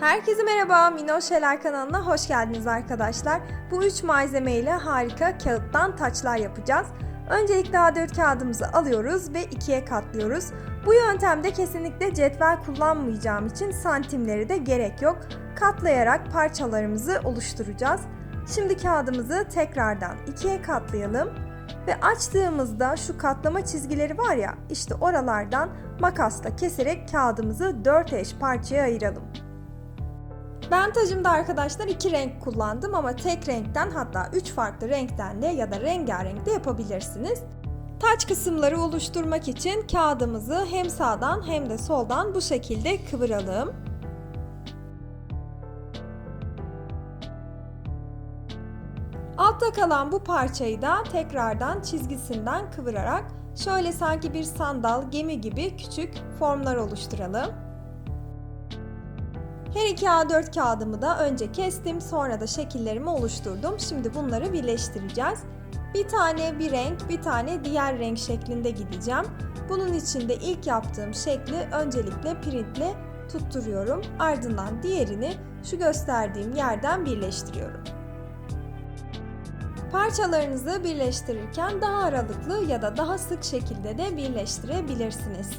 Herkese merhaba, Mino Şeler kanalına hoş geldiniz arkadaşlar. Bu üç malzeme ile harika kağıttan taçlar yapacağız. Öncelikle A4 kağıdımızı alıyoruz ve ikiye katlıyoruz. Bu yöntemde kesinlikle cetvel kullanmayacağım için santimleri de gerek yok. Katlayarak parçalarımızı oluşturacağız. Şimdi kağıdımızı tekrardan ikiye katlayalım. Ve açtığımızda şu katlama çizgileri var ya işte oralardan makasla keserek kağıdımızı 4 eş parçaya ayıralım. Ben tacımda arkadaşlar iki renk kullandım ama tek renkten hatta üç farklı renkten de ya da rengarenk de yapabilirsiniz. Taç kısımları oluşturmak için kağıdımızı hem sağdan hem de soldan bu şekilde kıvıralım. Altta kalan bu parçayı da tekrardan çizgisinden kıvırarak şöyle sanki bir sandal, gemi gibi küçük formlar oluşturalım. Her iki A4 kağıdımı da önce kestim, sonra da şekillerimi oluşturdum. Şimdi bunları birleştireceğiz. Bir tane bir renk, bir tane diğer renk şeklinde gideceğim. Bunun için de ilk yaptığım şekli öncelikle printle tutturuyorum. Ardından diğerini şu gösterdiğim yerden birleştiriyorum. Parçalarınızı birleştirirken daha aralıklı ya da daha sık şekilde de birleştirebilirsiniz.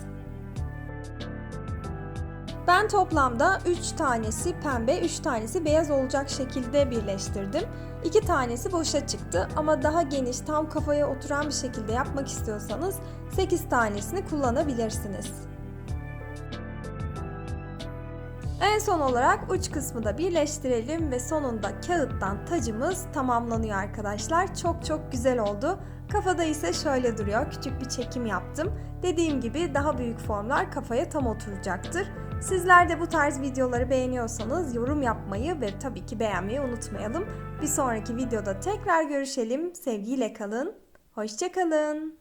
Ben toplamda 3 tanesi pembe, 3 tanesi beyaz olacak şekilde birleştirdim. 2 tanesi boşa çıktı ama daha geniş, tam kafaya oturan bir şekilde yapmak istiyorsanız 8 tanesini kullanabilirsiniz. En son olarak uç kısmı da birleştirelim ve sonunda kağıttan tacımız tamamlanıyor arkadaşlar. Çok çok güzel oldu. Kafada ise şöyle duruyor. Küçük bir çekim yaptım. Dediğim gibi daha büyük formlar kafaya tam oturacaktır. Sizler de bu tarz videoları beğeniyorsanız yorum yapmayı ve tabii ki beğenmeyi unutmayalım. Bir sonraki videoda tekrar görüşelim. Sevgiyle kalın. Hoşçakalın.